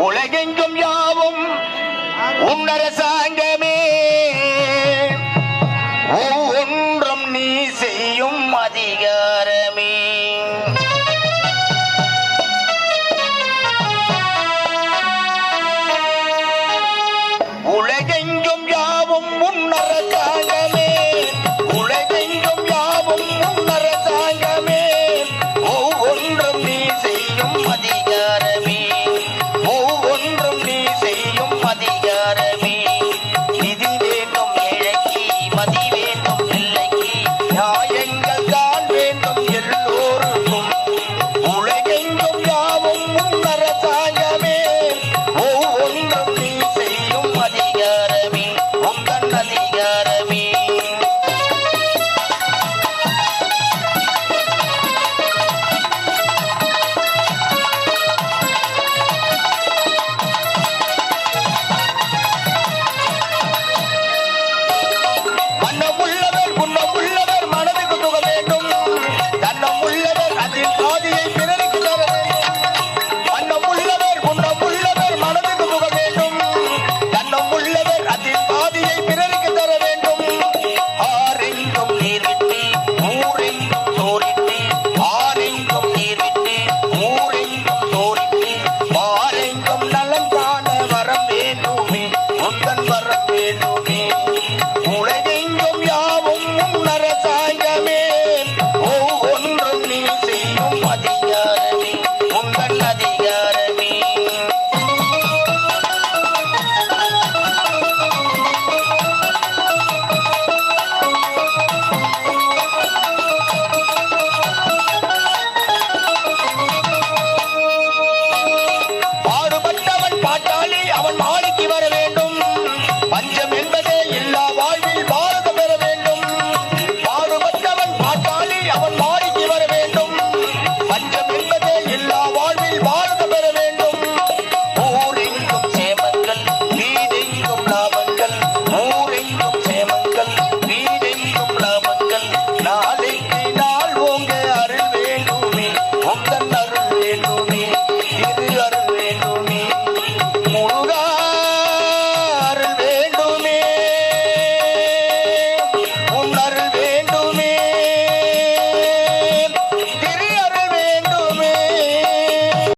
உலகெங்கும் யாவும் உன்னரசாங்க ஆரெங்கும் நீர் விட்டு ஊரெங்கும் சோரிட்டு ஆரெங்கும் நீர் விட்டு ஊரெங்கும் சோரிட்டு பாரெங்கும் நலங்கான வரம் வேண்டுமே முந்தன் வரம் யாவும் உன்னரசாங்கமே और की बारे में